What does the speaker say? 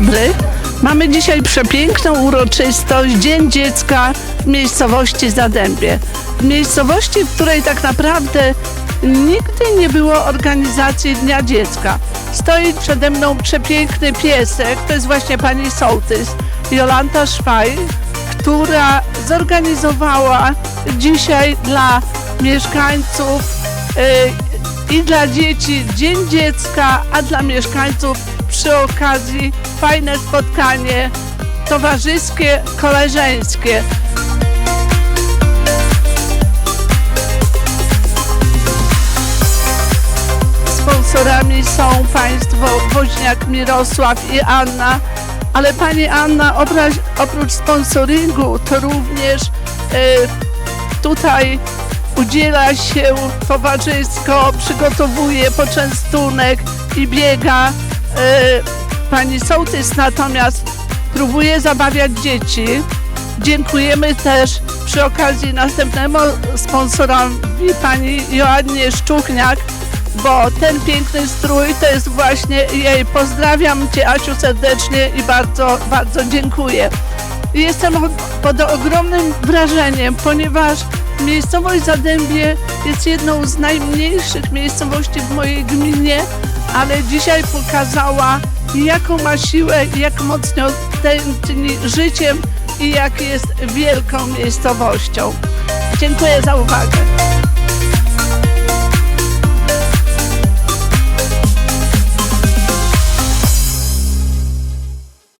dobry. Mamy dzisiaj przepiękną uroczystość Dzień Dziecka w miejscowości Zadębie. W miejscowości, w której tak naprawdę nigdy nie było organizacji Dnia Dziecka. Stoi przede mną przepiękny piesek, to jest właśnie pani sołtys Jolanta Szwaj, która zorganizowała dzisiaj dla mieszkańców y, i dla dzieci Dzień Dziecka, a dla mieszkańców przy okazji fajne spotkanie towarzyskie, koleżeńskie. Sponsorami są Państwo Woźniak, Mirosław i Anna, ale Pani Anna oprócz, sponsoringu to również y, tutaj udziela się towarzysko, przygotowuje poczęstunek i biega. Y, Pani sołtys natomiast próbuje zabawiać dzieci. Dziękujemy też przy okazji następnemu sponsorowi pani Joannie Szczuchniak, bo ten piękny strój to jest właśnie jej. Pozdrawiam Cię Asiu serdecznie i bardzo, bardzo dziękuję. Jestem pod ogromnym wrażeniem, ponieważ miejscowość Zadębie jest jedną z najmniejszych miejscowości w mojej gminie, ale dzisiaj pokazała, jaką ma siłę, jak mocno tętni życiem i jak jest wielką miejscowością. Dziękuję za uwagę.